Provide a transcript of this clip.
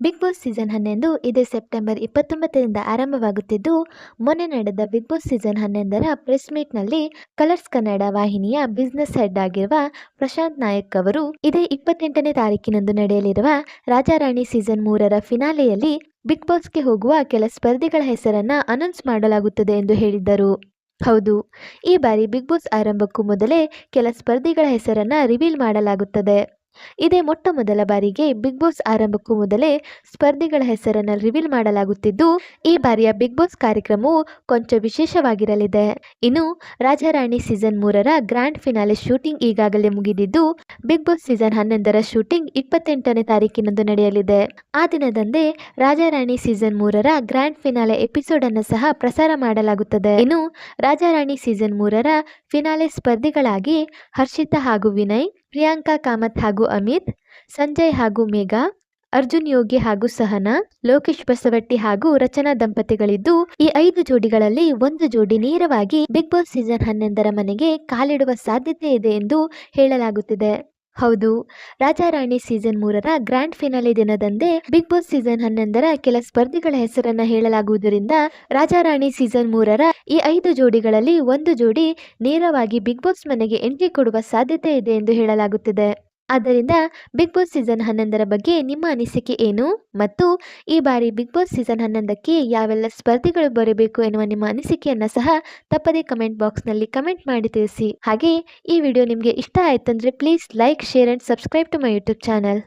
Big Boss season ಹನ್ನೊಂದು ಇದೇ September ಇಪ್ಪತ್ತೊಂಬತ್ತರಿಂದ ಆರಂಭವಾಗುತ್ತಿದ್ದು, ಮೊನ್ನೆ ನಡೆದ ಬಿಗ್ ಬಾಸ್ ಸೀಸನ್ ಹನ್ನೊಂದರ ಪ್ರೆಸ್ ಮೀಟ್ನಲ್ಲಿ ಕಲರ್ಸ್ ಕನ್ನಡ ವಾಹಿನಿಯ ಬಿಸ್ನೆಸ್ ಹೆಡ್ ಆಗಿರುವ ಪ್ರಶಾಂತ್ ನಾಯಕ್ ಅವರು, ಇದೇ ಇಪ್ಪತ್ತೆಂಟನೇ ತಾರೀಕಿನಂದು ನಡೆಯಲಿರುವ ರಾಜಾರಾಣಿ ಸೀಸನ್ ಮೂರರ ಫಿನಾಲೆಯಲ್ಲಿ ಬಿಗ್ ಬಾಸ್ಗೆ ಹೋಗುವ ಕೆಲ ಸ್ಪರ್ಧಿಗಳ ಹೆಸರನ್ನ ಅನೌನ್ಸ್ ಮಾಡಲಾಗುತ್ತದೆ ಎಂದು ಹೇಳಿದ್ದರು. ಹೌದು, ಈ ಬಾರಿ ಬಿಗ್ ಬಾಸ್ ಆರಂಭಕ್ಕೂ ಮೊದಲೇ ಕೆಲ ಸ್ಪರ್ಧಿಗಳ ಹೆಸರನ್ನ ರಿವೀಲ್ ಮಾಡಲಾಗುತ್ತದೆ. ಇದೇ ಮೊಟ್ಟ ಮೊದಲ ಬಾರಿಗೆ ಬಿಗ್ ಬಾಸ್ ಆರಂಭಕ್ಕೂ ಮೊದಲೇ ಸ್ಪರ್ಧಿಗಳ ಹೆಸರನ್ನು ರಿವೀಲ್ ಮಾಡಲಾಗುತ್ತಿದ್ದು, ಈ ಬಾರಿಯ ಬಿಗ್ ಬಾಸ್ ಕಾರ್ಯಕ್ರಮವು ಕೊಂಚ ವಿಶೇಷವಾಗಿರಲಿದೆ. ಇನ್ನು ರಾಜಾರಾಣಿ ಸೀಸನ್ ಮೂರರ ಗ್ರ್ಯಾಂಡ್ ಫಿನಾಲೆ ಶೂಟಿಂಗ್ ಈಗಾಗಲೇ ಮುಗಿದಿದ್ದು, ಬಿಗ್ ಬಾಸ್ ಸೀಸನ್ ಹನ್ನೊಂದರ ಶೂಟಿಂಗ್ ಇಪ್ಪತ್ತೆಂಟನೇ ತಾರೀಕಿನಂದು ನಡೆಯಲಿದೆ. ಆ ದಿನದಂದೇ ರಾಜಾರಾಣಿ ಸೀಸನ್ ಮೂರರ ಗ್ರ್ಯಾಂಡ್ ಫಿನಾಲೆ ಎಪಿಸೋಡ್ ಅನ್ನು ಸಹ ಪ್ರಸಾರ ಮಾಡಲಾಗುತ್ತದೆ. ಇನ್ನು ರಾಜಾರಾಣಿ ಸೀಸನ್ ಮೂರರ ಫಿನಾಲೆ ಸ್ಪರ್ಧಿಗಳಾಗಿ ಹರ್ಷಿತಾ ಹಾಗೂ ವಿನಯ್ ಪ್ರಿಯಾಂಕಾ ಕಾಮತ್ ಹಾಗೂ ಅಮಿತ್, ಸಂಜಯ್ ಹಾಗೂ ಮೇಘಾ, ಅರ್ಜುನ್ ಯೋಗಿ ಹಾಗೂ ಸಹನಾ, ಲೋಕೇಶ್ ಬಸವಟ್ಟಿ ಹಾಗೂ ರಚನಾ ದಂಪತಿಗಳಿದ್ದು, ಈ ಐದು ಜೋಡಿಗಳಲ್ಲಿ ಒಂದು ಜೋಡಿ ನೇರವಾಗಿ ಬಿಗ್ ಬಾಸ್ ಸೀಸನ್ ಹನ್ನೊಂದರ ಮನೆಗೆ ಕಾಲಿಡುವ ಸಾಧ್ಯತೆ ಇದೆ ಎಂದು ಹೇಳಲಾಗುತ್ತಿದೆ. ಹೌದು. ರಾಜಾರಾಣಿ ಸೀಸನ್ ಮೂರರ ಗ್ರ್ಯಾಂಡ್ ಫಿನಾಲೆ ದಿನದಂದೇ ಬಿಗ್ ಬಾಸ್ ಸೀಸನ್ ಹನ್ನೊಂದರ ಕೆಲ ಸ್ಪರ್ಧಿಗಳ ಹೆಸರನ್ನ ಹೇಳಲಾಗುವುದರಿಂದ ರಾಜಾರಾಣಿ ಸೀಸನ್ ಮೂರರ ಈ ಐದು ಜೋಡಿಗಳಲ್ಲಿ ಒಂದು ಜೋಡಿ ನೇರವಾಗಿ ಬಿಗ್ ಬಾಸ್ ಮನೆಗೆ ಎಂಟ್ರಿ ಕೊಡುವ ಸಾಧ್ಯತೆ ಇದೆ ಎಂದು ಹೇಳಲಾಗುತ್ತಿದೆ. ಆದ್ದರಿಂದ ಬಿಗ್ ಬಾಸ್ ಸೀಸನ್ ಹನ್ನೊಂದರ ಬಗ್ಗೆ ನಿಮ್ಮ ಅನಿಸಿಕೆ ಏನು? ಮತ್ತು ಈ ಬಾರಿ ಬಿಗ್ ಬಾಸ್ ಸೀಸನ್ ಹನ್ನೊಂದಕ್ಕೆ ಯಾವೆಲ್ಲ ಸ್ಪರ್ಧಿಗಳು ಬರಬೇಕು ಎನ್ನುವ ನಿಮ್ಮ ಅನಿಸಿಕೆಯನ್ನು ಸಹ ತಪ್ಪದೇ ಕಮೆಂಟ್ ಬಾಕ್ಸ್ನಲ್ಲಿ ಕಮೆಂಟ್ ಮಾಡಿ ತಿಳಿಸಿ. ಹಾಗೆ ಈ ವಿಡಿಯೋ ನಿಮಗೆ ಇಷ್ಟ ಆಯ್ತಂದ್ರೆ please like, share and subscribe to my YouTube channel.